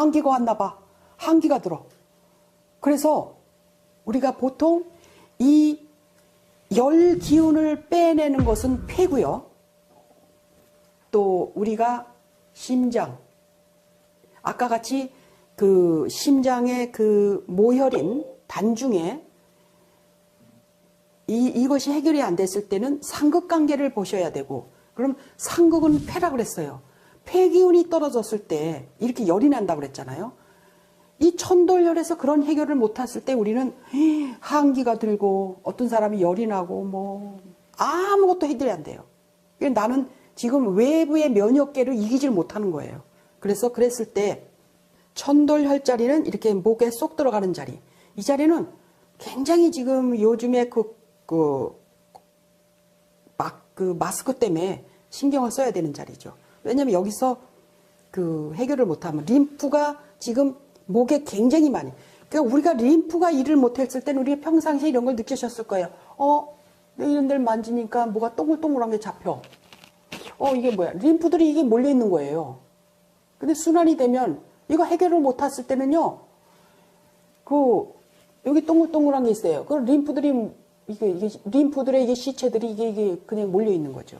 한기가 왔나 봐. 한기가 들어. 그래서 우리가 보통 이 열 기운을 빼내는 것은 폐고요. 또 우리가 심장, 아까 같이 그 심장의 그 모혈인 단중에 이, 이것이 해결이 안 됐을 때는 상극관계를 보셔야 되고, 그럼 상극은 폐라 그랬어요. 폐기운이 떨어졌을 때 이렇게 열이 난다고 그랬잖아요. 이 천돌열에서 그런 해결을 못했을 때 우리는 한기가 들고 어떤 사람이 열이 나고 뭐 아무것도 해결이 안 돼요. 나는 지금 외부의 면역계를 이기질 못하는 거예요. 그래서 그랬을 때 천돌혈 자리는 이렇게 목에 쏙 들어가는 자리. 이 자리는 굉장히 지금 요즘에 그, 그, 막, 그 마스크 때문에 신경을 써야 되는 자리죠. 왜냐면 여기서 그 해결을 못하면 림프가 지금 목에 굉장히 많이. 그러니까 우리가 림프가 일을 못했을 때는 우리가 평상시에 이런 걸 느끼셨을 거예요. 어, 내 이런 데를 만지니까 뭐가 동글동글한 게 잡혀. 어, 이게 뭐야. 림프들이 이게 몰려 있는 거예요. 근데 순환이 되면 이거 해결을 못했을 때는요. 그 여기 동글동글한 게 있어요. 그 림프들이 이게, 이게 림프들의 이게 시체들이 이게, 이게 그냥 몰려 있는 거죠.